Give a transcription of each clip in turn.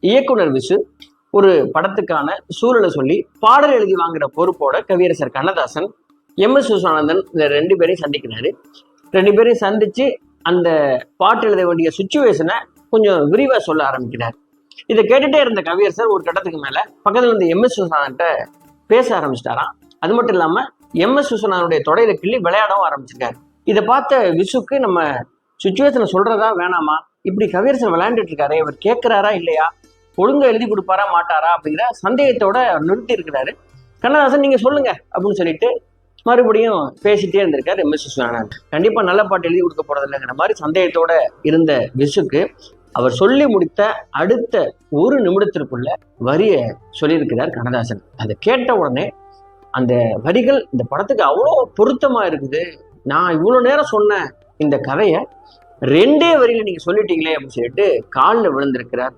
இயக்குனர் விசு ஒரு படத்துக்கான சூழலை சொல்லி பாடல் எழுதி வாங்குற பொறுப்போட கவியரசர் கண்ணதாசன் எம். எஸ். விஸ்வநாதன் இந்த ரெண்டு பேரையும் சந்திக்கிறாரு. ரெண்டு பேரையும் சந்திச்சு அந்த பாட்டு எழுத வேண்டிய சுச்சுவேஷனை கொஞ்சம் விரிவா சொல்ல ஆரம்பிக்கிறார். இதை கேட்டுட்டே இருந்த கவியரசர் ஒரு கட்டத்துக்கு மேல பக்கத்துல இருந்த எம். எஸ். விஸ்வநாதன்ட்ட பேச ஆரம்பிச்சிட்டாராம். அது மட்டும் இல்லாம எம். எஸ். விஸ்வநாதனுடைய தொடையில கிள்ளி விளையாடவும் ஆரம்பிச்சிருக்காரு. இதை பார்த்த விசுக்கு நம்ம சுச்சுவேஷனை சொல்றதா வேணாமா? இப்படி கவியரசன் விளையாண்டுட்டு இருக்காரு. இவர் கேட்குறாரா இல்லையா? ஒழுங்கா எழுதி கொடுப்பாரா மாட்டாரா அப்படிங்கிற சந்தேகத்தோட நிறுத்தி இருக்கிறாரு. கண்ணதாசன் நீங்க சொல்லுங்க அப்படின்னு சொல்லிட்டு மறுபடியும் பேசிட்டே இருந்திருக்காரு எம். எஸ். விஸ்வநாதன். கண்டிப்பா நல்ல பாட்டு எழுதி கொடுக்க போறது இல்லைங்கிற மாதிரி சந்தேகத்தோட இருந்த விசுக்கு அவர் சொல்லி முடித்த அடுத்த ஒரு நிமிடத்திற்குள்ள வரிய சொல்லியிருக்கிறார் கண்ணதாசன். அதை கேட்ட உடனே அந்த வரிகள் இந்த படத்துக்கு அவ்வளோ பொருத்தமா இருக்குது. நான் இவ்வளோ நேரம் சொன்ன இந்த கதையை ரெண்டே வரியில நீங்க சொல்லிட்டீங்களே அப்படின்னு சொல்லிட்டு காலில் விழுந்திருக்கிறார்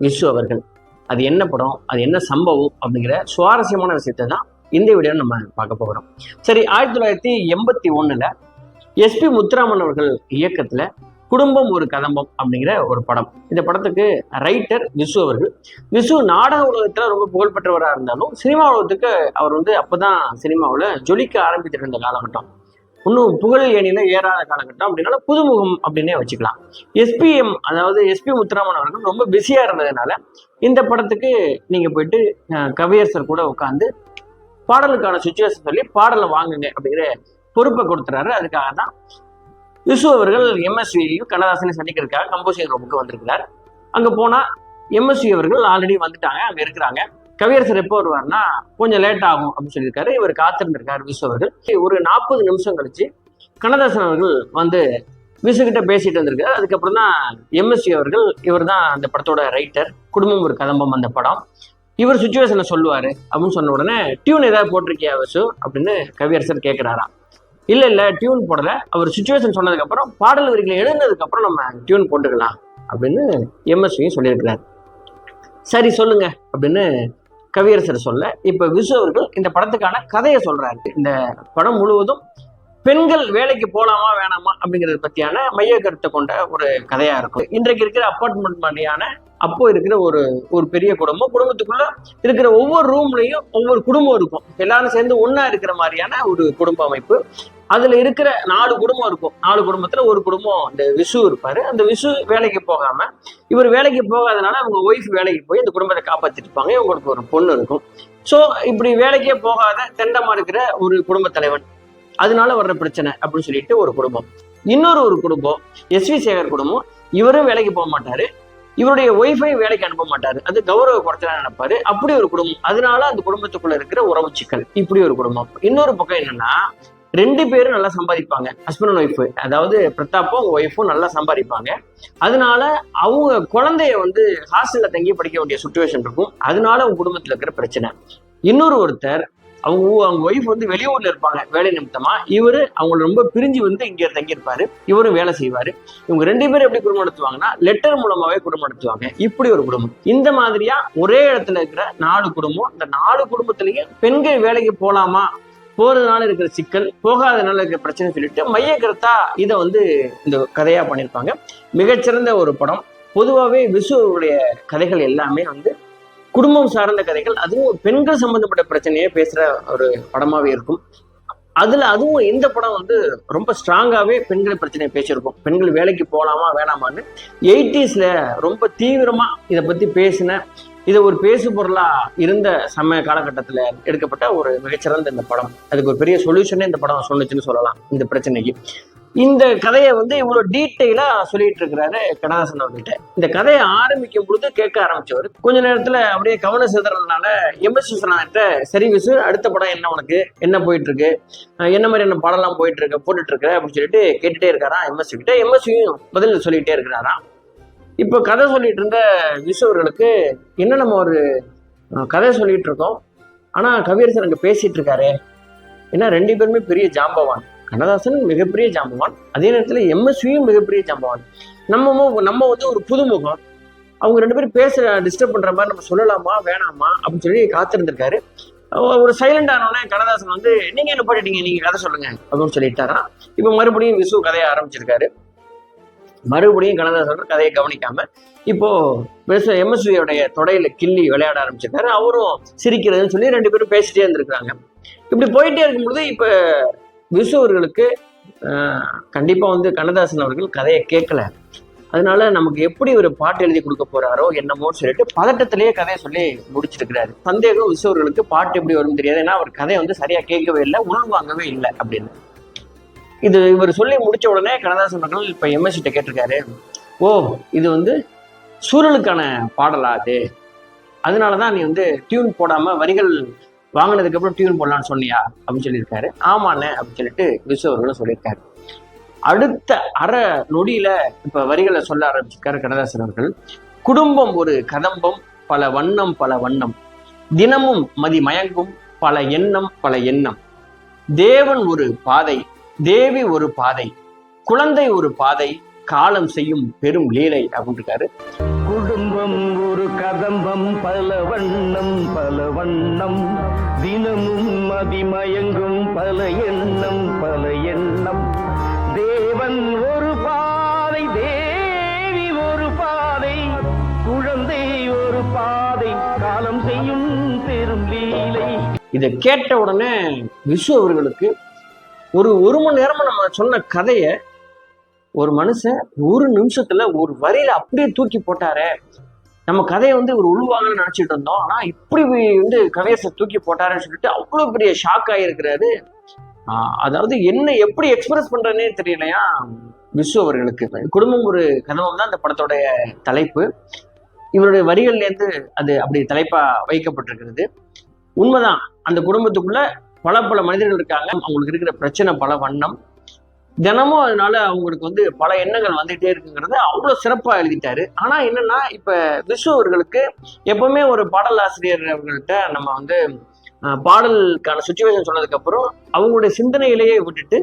விஸ்வ அவர்கள். அது என்ன படம்? அது என்ன சம்பவம்? அப்படிங்கிற சுவாரஸ்யமான விஷயத்தை தான் இந்த வீடியோ நம்ம பார்க்க போகிறோம் சரி ஆயிரத்தி தொள்ளாயிரத்தி எண்பத்தி ஒன்னுல எஸ்பி முத்துராமன் அவர்கள் இயக்கத்துல குடும்பம் ஒரு கதம்பம் அப்படிங்கிற ஒரு படம். இந்த படத்துக்கு ரைட்டர் விசு அவர்கள். விசு நாடக உலகத்துல ரொம்ப புகழ்பெற்றவராக இருந்தாலும் சினிமா உலகத்துக்கு அவர் வந்து அப்பதான் சினிமாவில் ஜொலிக்க ஆரம்பித்துட்டு இருந்த காலகட்டம் இன்னும் புகழ் ஏணியில ஏறாத காலகட்டம் அப்படின்னால புதுமுகம் அப்படின்னே வச்சுக்கலாம். எஸ்பிஎம் அதாவது எஸ்பி முத்துராமன் அவர்கள் ரொம்ப பிஸியா இருந்ததுனால இந்த படத்துக்கு நீங்க போயிட்டு கவியரசர் கூட உட்காந்து பாடலுக்கான சுச்சுவேஷன் சொல்லி பாடலை வாங்குங்க அப்படிங்கிற பொறுப்பை கொடுத்துறாரு. அதுக்காக தான் யூசு அவர்கள் எம்எஸ்வியையும் கண்ணதாசனையும் சந்திக்கிறதுக்காக கம்போசிங் ரூமுக்கு வந்திருக்கிறார். அங்க போனா எம்எஸ்வி அவர்கள் ஆல்ரெடி வந்துட்டாங்க அங்க இருக்கிறாங்க. கவியரசர் எப்போ வருவார்னா கொஞ்சம் லேட் ஆகும் அப்படின்னு சொல்லியிருக்காரு. இவர் காத்திருந்திருக்காரு விசு அவர்கள். ஒரு நாற்பது நிமிஷம் கழிச்சு கண்ணதாசன் அவர்கள் வந்து விசு கிட்ட பேசிட்டு வந்திருக்காரு. அதுக்கப்புறம் தான் எம்எஸ்சி அவர்கள் இவர் தான் அந்த படத்தோட ரைட்டர் குடும்பம் ஒரு கதம்பம் அந்த படம். இவர் சுச்சுவேஷனை சொல்லுவாரு அப்படின்னு சொன்ன உடனே டியூன் ஏதாவது போட்டிருக்கியா விசு? அப்படின்னு கவியரசர் கேட்கிறாராம் இல்லை இல்ல டியூன் போடல. அவர் சுச்சுவேஷன் சொன்னதுக்கு அப்புறம் பாடல் வரிகளை எழுந்ததுக்கப்புறம் நம்ம டியூன் போட்டுக்கலாம் அப்படின்னு எம்எஸ்வியும் சொல்லியிருக்கிறார். சரி சொல்லுங்க. அப்படின்னு கவியரசர் சொல்ல இப்ப விசு அவர்கள் இந்த படத்துக்கான கதையை சொல்றாரு. இந்த படம் முழுவதும் பெண்கள் வேலைக்கு போலாமா வேணாமா அப்படிங்கறத பத்தியான மைய கருத்தை கொண்ட ஒரு கதையா இருக்கும். இன்றைக்கு இருக்கிற அப்பார்ட்மெண்ட் மாதிரியான அப்போ இருக்கிற ஒரு ஒரு பெரிய குடும்பம். குடும்பத்துக்குள்ள இருக்கிற ஒவ்வொரு ரூம்லயும் ஒவ்வொரு குடும்பம் இருக்கும். எல்லாரும் சேர்ந்து ஒன்னா இருக்கிற மாதிரியான ஒரு குடும்ப அமைப்பு. அதுல இருக்கிற நாலு குடும்பம் இருக்கும். நாலு குடும்பத்துல ஒரு குடும்பம் இந்த விசு இருப்பாரு. அந்த விசு வேலைக்கு போகாம இவர் வேலைக்கு போகாதனால அவங்க ஒய்ஃப் வேலைக்கு போய் இந்த குடும்பத்தை காப்பாத்திட்டு இருப்பாங்க இவங்களுக்கு ஒரு பொண்ணு இருக்கும். சோ இப்படி வேலைக்கே போகாத தெண்டமா இருக்கிற ஒரு குடும்ப தலைவன். அதனால வர்ற பிரச்சனை அப்படின்னு சொல்லிட்டு ஒரு குடும்பம். இன்னொரு ஒரு குடும்பம் எஸ் வி சேகர் குடும்பம். இவரும் வேலைக்கு போக மாட்டாரு. இவருடைய ஒய்ஃபை வேலைக்கு அனுப்ப மாட்டாரு. அது கௌரவ குறைச்சலா நினைப்பாரு. அப்படி ஒரு குடும்பம். அதனால அந்த குடும்பத்துக்குள்ள இருக்கிற உறவு சிக்கல். இப்படி ஒரு குடும்பம். இன்னொரு பக்கம் என்னன்னா ரெண்டு பேரும் நல்லா சம்பாதிப்பாங்க. ஹஸ்பண்ட் அண்ட் ஒய்ஃப் அதாவது பிரதாப்பும் அவங்க ஒய்ஃபும் நல்லா சம்பாதிப்பாங்க. அதனால அவங்க குழந்தைய வந்து ஹாஸ்டல்ல தங்கி படிக்க வேண்டிய சுச்சுவேஷன் இருக்கும். அதனால அவங்க குடும்பத்துல இருக்கிற பிரச்சனை. இன்னொரு ஒருத்தர் அவங்க அவங்க ஒய்ஃப் வந்து வெளியூர்ல இருப்பாங்க வேலை நிமித்தமா. இவரு அவங்கள ரொம்ப பிரிஞ்சு வந்து இங்க தங்கியிருப்பாரு. இவரும் வேலை செய்வாரு. இவங்க ரெண்டு பேரும் எப்படி குடும்பம் நடத்துவாங்கன்னா லெட்டர் மூலமாவே குடும்பம் நடத்துவாங்க. இப்படி ஒரு குடும்பம். இந்த மாதிரியா ஒரே இடத்துல இருக்கிற நாலு குடும்பம் இந்த நாலு குடும்பத்திலயும் பெண்கள் வேலைக்கு போலாமா? போறதுனால இருக்கிற சிக்கல் போகாதனால இருக்கிற பிரச்சனை சொல்லிட்டு மைய கருத்தா இதை வந்து இந்த கதையா பண்ணியிருப்பாங்க. மிகச்சிறந்த ஒரு படம். பொதுவாகவே விசுவருடைய கதைகள் எல்லாமே வந்து குடும்பம் சார்ந்த கதைகள் அதுவும் பெண்கள் சம்பந்தப்பட்ட பிரச்சனையே பேசுற ஒரு படமாவே இருக்கும். அதுல அதுவும் இந்த படம் வந்து ரொம்ப ஸ்ட்ராங்காவே பெண்கள் பிரச்சனையை பேசியிருக்கும். பெண்கள் வேலைக்கு போகலாமா வேணாமான்னு எயிட்டிஸ்ல ரொம்ப தீவிரமா இதை பத்தி பேசின இது ஒரு பேசு பொருளா இருந்த சமய காலகட்டத்துல எடுக்கப்பட்ட ஒரு மிகச்சிறந்த இந்த படம். அதுக்கு ஒரு பெரிய சொல்யூஷனே இந்த படம் சொன்னுச்சுன்னு சொல்லலாம் இந்த பிரச்சனைக்கு. இந்த கதையை வந்து இவ்வளோ டீட்டெயிலாக சொல்லிட்டு இருக்கிறாரு கடாசன் அவர்கிட்ட. இந்த கதையை ஆரம்பிக்கும் பொழுது கேட்க ஆரம்பிச்சவர். கொஞ்ச நேரத்தில் அப்படியே கவன சிதறதுனால எம்எஸ் விஸ்வநாதன்கிட்ட சரி விசு அடுத்த படம் என்ன உனக்கு? என்ன போயிட்டு இருக்கு என்ன மாதிரி என்ன படம்லாம் போயிட்டு இருக்க போட்டுட்டு இருக்க அப்படின்னு சொல்லிட்டு கேட்டுட்டே இருக்காராம் எம்எஸ் கிட்ட. எம்எஸ்வியும் பதில் சொல்லிட்டே இருக்கிறாராம். இப்போ கதை சொல்லிட்டு இருந்த விசு அவர்களுக்கு என்ன நம்ம ஒரு கதை சொல்லிட்டு இருக்கோம். ஆனால் கவியரசர் அங்கே பேசிட்டு இருக்காரு. ஏன்னா ரெண்டு பேருமே பெரிய ஜாம்பவான். கண்ணதாசன் மிகப்பெரிய ஜாம்பவான். அதே நேரத்துல எம்எஸ்வியும் மிகப்பெரிய ஜாம்பவான். நம்ம நம்ம வந்து ஒரு புதுமுகம். அவங்க ரெண்டு பேரும் பேச டிஸ்டர்ப் பண்ற மாதிரி நம்ம சொல்லலாமா வேணாமா அப்படின்னு சொல்லி காத்திருந்திருக்காரு. ஒரு சைலண்ட் ஆனோடனே கண்ணதாசன் வந்து நீங்க என்ன பண்ணிட்டீங்க நீங்க கதை சொல்லுங்க அப்படின்னு சொல்லிட்டாராம் இப்ப மறுபடியும் விசு கதையை ஆரம்பிச்சிருக்காரு. மறுபடியும் கண்ணதாசன் கதையை கவனிக்காம இப்போ எம்எஸ்வியோடைய தொடையில கிள்ளி விளையாட ஆரம்பிச்சிருக்காரு. அவரும் சிரிக்கிறதுன்னு சொல்லி ரெண்டு பேரும் பேசிட்டே இருந்திருக்காங்க இப்படி போயிட்டே இருக்கும்பொழுது இப்ப விசு அவர்களுக்கு ஆஹ், கண்டிப்பா வந்து கண்ணதாசன் அவர்கள் கதையை கேட்கல. அதனால நமக்கு எப்படி ஒரு பாட்டு எழுதி கொடுக்க போறாரோ என்னமோன்னு சொல்லிட்டு பதட்டத்திலேயே கதையை சொல்லி முடிச்சிருக்கிறாரு. சந்தேகம் விசுவர்களுக்கு பாட்டு எப்படி வரும்னு தெரியாது. ஏன்னா அவர் கதையை வந்து சரியா கேட்கவே இல்லை உள்வாங்கவே இல்லை அப்படின்னு. இது இவர் சொல்லி முடிச்ச உடனே கண்ணதாசன் அவர்கள் இப்ப எம்எஸ்சிட்ட கேட்டிருக்காரு. ஓ இது வந்து சூழலுக்கான பாடலா அது? அதனாலதான் நீ வந்து டியூன் போடாம வரிகள் வாங்கினதுக்கு அப்புறம் டியூன் போடலான்னு சொன்னியா? அப்படின்னு சொல்லியிருக்காரு. ஆமாண்ணே அப்படின்னு சொல்லிட்டு விசு அவர்களும் சொல்லியிருக்காரு. அடுத்த அரை நொடியில இப்ப வரிகளை சொல்ல ஆரம்பிச்சிருக்காரு கண்ணதாசன் அவர்கள். குடும்பம் ஒரு கதம்பம் பல வண்ணம் பல வண்ணம். தினமும் மதி மயங்கும் பல எண்ணம் பல எண்ணம். தேவன் ஒரு பாதை தேவி ஒரு பாதை. குழந்தை ஒரு பாதை காலம் செய்யும் பெரும் லீலை அப்படின்னு இருக்காரு. குடும்பம் ஒரு கதம்பம் பல வண்ணம் பல வண்ணம். தினமும் மதிமயங்கும் பல எண்ணம் பல எண்ணம். தேவன் ஒரு பாதை தேவி ஒரு பாதை குழந்தை ஒரு பாதை காலம் செய்யும் பெரும் லீலை. இதை கேட்ட உடனே விசு அவர்களுக்கு ஒரு ஒரு மணி நேரமா நம்ம சொன்ன கதையை ஒரு மனுஷன் ஒரு நிமிஷத்துல ஒரு வரியில அப்படியே தூக்கி போட்டாரே. நம்ம கதையை வந்து ஒரு உள்வாங்கன்னு நினைச்சிட்டு இருந்தோம். ஆனா இப்படி வந்து கவேசை தூக்கி போட்டாருன்னு சொல்லிட்டு அவ்வளவு பெரிய ஷாக் ஆகிருக்கிறாரு ஆஹ் அதாவது என்ன எப்படி எக்ஸ்பிரஸ் பண்றதுனே தெரியலையா? விசு அவர்களுக்கு. குடும்பம் ஒரு கதவம் தான் அந்த படத்தோடைய தலைப்பு. இவருடைய வரிகள்லேருந்து அது அப்படி தலைப்பா வைக்கப்பட்டிருக்கிறது. உண்மைதான் அந்த குடும்பத்துக்குள்ள பல பல மனிதர்கள் இருக்காங்க. அவங்களுக்கு இருக்கிற பிரச்சனை பல வண்ணம். தினமும் அதனால அவங்களுக்கு வந்து பல எண்ணங்கள் வந்துட்டே இருக்குங்கிறத அவ்வளவு சிறப்பாக எழுதிட்டாரு. ஆனா என்னன்னா இப்ப விஷு அவர்களுக்கு எப்பவுமே ஒரு பாடல் ஆசிரியர் அவர்கள்ட்ட நம்ம வந்து பாடலுக்கான சுச்சுவேஷன் சொன்னதுக்கு அப்புறம் அவங்களுடைய சிந்தனையிலேயே விட்டுட்டு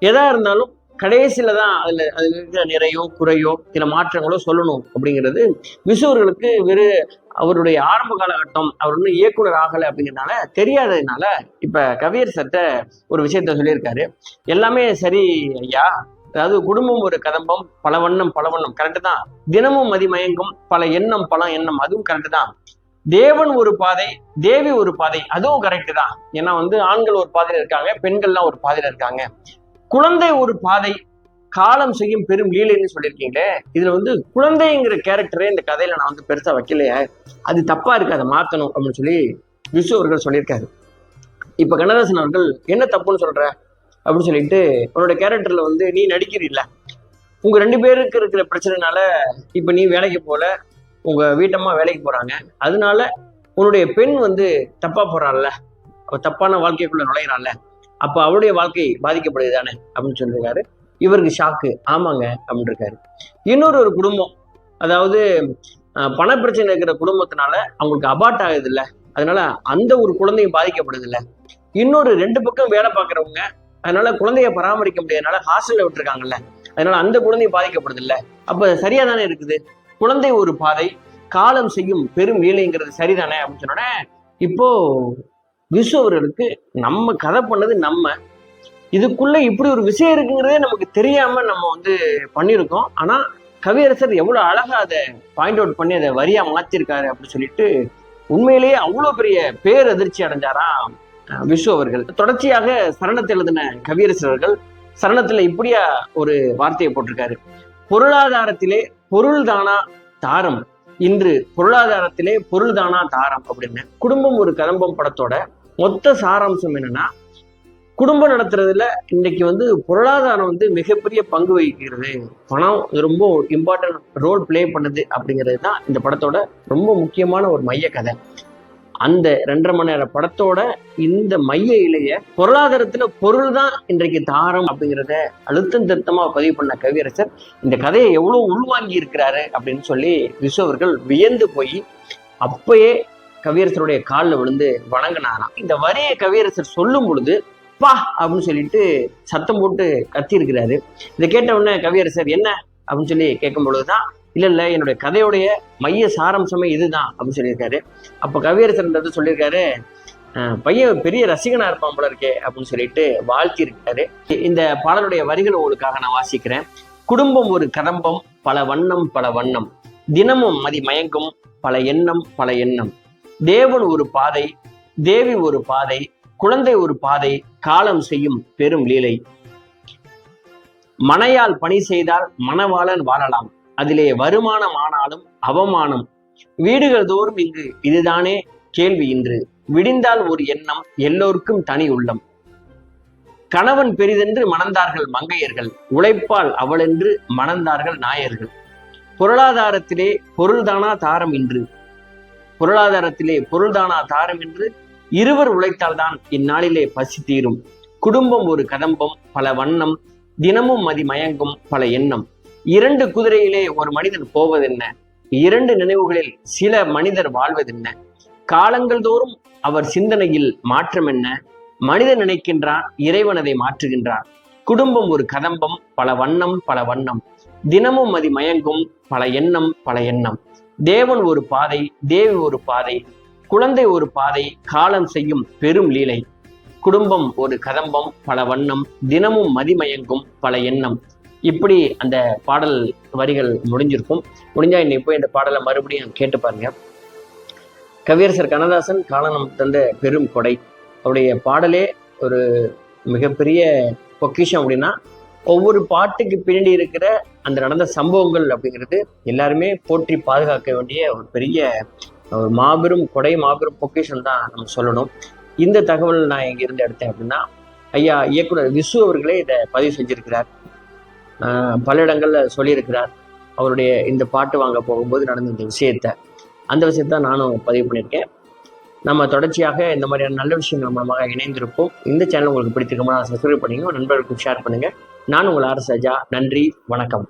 எதா இருந்தாலும் கடைசியில தான் அதுல அது இருக்கிற நிறையோ குறையோ சில மாற்றங்களோ சொல்லணும் அப்படிங்கிறது விசுவர்களுக்கு வெறு அவருடைய ஆரம்ப காலகட்டம் அவர் இன்னும் இயக்குனர் ஆகலை அப்படிங்கிறதுனால தெரியாததுனால இப்ப கவியர் சட்ட ஒரு விஷயத்த சொல்லியிருக்காரு. எல்லாமே சரி ஐயா. அதாவது குடும்பம் ஒரு கதம்பம் பல வண்ணம் பல வண்ணம். கரெக்டு தான். தினமும் மதிமயங்கும் பல எண்ணம் பல எண்ணம். அதுவும் கரெக்டு தான். தேவன் ஒரு பாதை தேவி ஒரு பாதை. அதுவும் கரெக்டு தான். ஏன்னா வந்து ஆண்கள் ஒரு பாதையில இருக்காங்க பெண்கள்லாம் ஒரு பாதையில இருக்காங்க. குழந்தை ஒரு பாதை காலம் செய்யும் பெரும் லீலைன்னு சொல்லியிருக்கீங்களே? இதுல வந்து குழந்தைங்கிற கேரக்டரே இந்த கதையில நான் வந்து பெருசா வைக்கலையே. அது தப்பா இருக்கு அதை மாத்தணும் அப்படின்னு சொல்லி விசு அவர்கள் சொல்லியிருக்காரு. இப்ப கண்ணதாசன் அவர்கள் என்ன தப்புன்னு சொல்ற? அப்படின்னு சொல்லிட்டு உன்னோட கேரக்டர்ல வந்து நீ நடிக்கிறீல்ல. உங்க ரெண்டு பேருக்கு இருக்கிற பிரச்சனைனால இப்ப நீ வேலைக்கு போல உங்க வீட்டம்மா வேலைக்கு போறாங்க. அதனால உன்னுடைய பெண் வந்து தப்பா போறாள்ல. அவ தப்பான வாழ்க்கைக்குள்ள நுழையிறாள்ல. அப்ப அவளுடைய வாழ்க்கை பாதிக்கப்படுது தானே? அப்படின்னு சொல்லியிருக்காரு. இவருக்கு ஷாக்கு ஆமாங்க அப்படின்னு இருக்காரு இன்னொரு ஒரு குடும்பம் அதாவது பணப்பிரச்சனை இருக்கிற குடும்பத்தினால அவங்களுக்கு அபார்ட் ஆகுது இல்லை அதனால அந்த ஒரு குழந்தையும் பாதிக்கப்படுது இல்ல இன்னொரு ரெண்டு பக்கம் வேலை பார்க்கறவங்க அதனால குழந்தைய பராமரிக்க முடியாதனால ஹாஸ்டல்ல விட்டுருக்காங்கல்ல. அதனால அந்த குழந்தையும் பாதிக்கப்படுது இல்ல அப்ப சரியா தானே இருக்குது? குழந்தை ஒரு பாதை காலம் செய்யும் பெரும் வேலைங்கிறது சரிதானே அப்படின்னு சொன்னோடனே இப்போ விசு அவர்களுக்கு நம்ம கதை பண்ணது நம்ம இதுக்குள்ள இப்படி ஒரு விஷயம் இருக்குங்கிறதே நமக்கு தெரியாம நம்ம வந்து பண்ணியிருக்கோம். ஆனா கவியரசர் எவ்வளவு அழகா அதை பாயிண்ட் அவுட் பண்ணி அதை வரியா மாற்றிருக்காரு அப்படின்னு சொல்லிட்டு உண்மையிலேயே அவ்வளவு பெரிய பேர் அதிர்ச்சி அடைஞ்சாரா விசு அவர்கள். தொடர்ச்சியாக சரணத்தை எழுதின கவியரசர் அவர்கள் சரணத்துல இப்படியா ஒரு வார்த்தையை போட்டிருக்காரு. பொருளாதாரத்திலே பொருள் தானா தாரம். இன்று பொருளாதாரத்திலே பொருள் தானா தாரம் அப்படின்னு. குடும்பம் ஒரு கதம்பம் படத்தோட மொத்த சாராம்சம் என்னன்னா குடும்பம் நடத்துறதுல இன்னைக்கு வந்து பொருளாதாரம் வந்து மிகப்பெரிய பங்கு வகிக்கிறது. பணம் ரொம்ப இம்பார்ட்டன்ட் ரோல் பிளே பண்ணுது அப்படிங்கிறது தான் இந்த படத்தோட ரொம்ப முக்கியமான ஒரு மைய கதை. அந்த ரெண்டரை மணி நேர படத்தோட இந்த மைய இலைய பொருளாதாரத்துல பொருள் தான் இன்றைக்கு தாரம் அப்படிங்கிறத அழுத்தம் திருத்தமா பதிவு பண்ண கவியரசர் இந்த கதையை எவ்வளவு உள்வாங்கி இருக்கிறாரு அப்படின்னு சொல்லி விசு அவர்கள் வியந்து போய் அப்பயே கவியரசருடைய காலில் விழுந்து வணங்கினாராம். இந்த வரியை கவியரசர் சொல்லும் பொழுது பா அப்படின்னு சொல்லிட்டு சத்தம் போட்டு கத்தி இருக்கிறாரு இதை கேட்ட உடனே கவியரசர் என்ன? அப்படின்னு சொல்லி கேட்கும் பொழுதுதான் இல்லை இல்ல என்னுடைய கதையுடைய மைய சாராம்சமே இதுதான் அப்படின்னு சொல்லியிருக்காரு. அப்போ கவியரசர்ன்றது சொல்லியிருக்காரு? "அஹ், பையன் பெரிய ரசிகனா இருப்பான் போல இருக்கே அப்படின்னு சொல்லிட்டு வாழ்த்தி இருக்காரு இந்த பாடலுடைய வரிகள் உங்களுக்காக நான் வாசிக்கிறேன். குடும்பம் ஒரு கதம்பம் பல வண்ணம் பல வண்ணம். தினமும் மதி மயங்கும் பல எண்ணம் பல எண்ணம். தேவன் ஒரு பாதை தேவி ஒரு பாதை குழந்தை ஒரு பாதை காலம் செய்யும் பெரும் லீலை. மனையால் பணி செய்தால் மணவாளன் வாழலாம். அதிலே வருமானம் ஆனாலும் அவமானம். வீடுகள் தோறும் இங்கு இதுதானே கேள்வி இன்று. விடிந்தால் ஒரு எண்ணம் எல்லோருக்கும் தனி உள்ளம். கணவன் பெரிதென்று மணந்தார்கள் மங்கையர்கள். உழைப்பால் அவளென்று மணந்தார்கள் நாயர்கள். பொருளாதாரத்திலே பொருள்தானா தாரம் இன்று? பொருளாதாரத்திலே பொருள்தானா தாரம் என்று இருவர் உழைத்தால்தான் இந்நாளிலே பசி தீரும். குடும்பம் ஒரு கதம்பம் பல வண்ணம் தினமும் மதி மயங்கும் பல எண்ணம். இரண்டு குதிரையிலே ஒரு மனிதன் போவதென்ன? இரண்டு நினைவுகளில் சில மனிதர் வாழ்வதென்ன? காலங்கள் தோறும் அவர் சிந்தனையில் மாற்றம் என்ன? மனிதன் நினைக்கின்றான் இறைவன் அதை மாற்றுகின்றான். குடும்பம் ஒரு கதம்பம் பல வண்ணம் பல வண்ணம். தினமும் மதி மயங்கும் பல எண்ணம் பல எண்ணம். தேவன் ஒரு பாதை தேவி ஒரு பாதை. குழந்தை ஒரு பாதை காலம் செய்யும் பெரும் லீலை. குடும்பம் ஒரு கதம்பம் பல வண்ணம் தினமும் மதிமயங்கும் பல எண்ணம். இப்படி அந்த பாடல் வரிகள் முடிஞ்சிருக்கும். முடிஞ்சா இன்னைக்கு போய் இந்த பாடலை மறுபடியும் கேட்டு பாருங்க. கவியரசர் கண்ணதாசன் காலனம் தந்த பெரும் கொடை. அவருடைய பாடலே ஒரு மிகப்பெரிய பொக்கிஷம் அப்படின்னா ஒவ்வொரு பாட்டுக்கு பின்னாடி இருக்கிற அந்த நடந்த சம்பவங்கள் அப்படிங்கிறது எல்லாருமே போற்றி பாதுகாக்க வேண்டிய ஒரு பெரிய ஒரு மாபெரும் கொடை மாபெரும் பொக்கேஷன் தான் நம்ம சொல்லணும். இந்த தகவல் நான் எங்கிருந்து எடுத்தேன் அப்படின்னா ஐயா இயக்குனர் விசு அவர்களே இதை பதிவு செஞ்சிருக்கிறார். பல இடங்கள்ல சொல்லியிருக்கிறார். அவருடைய இந்த பாட்டு வாங்க போகும்போது நடந்த இந்த விஷயத்த. அந்த விஷயத்த நானும் பதிவு பண்ணியிருக்கேன். நம்ம தொடர்ச்சியாக இந்த மாதிரியான நல்ல விஷயங்கள் மூலமாக இணைந்திருப்போம். இந்த சேனல் உங்களுக்கு பிடித்திருக்குமா சப்ஸ்கிரைப் பண்ணுங்க நண்பர்களுக்கு ஷேர் பண்ணுங்க. நான் உங்கள் ஆர் சஜா. நன்றி வணக்கம்.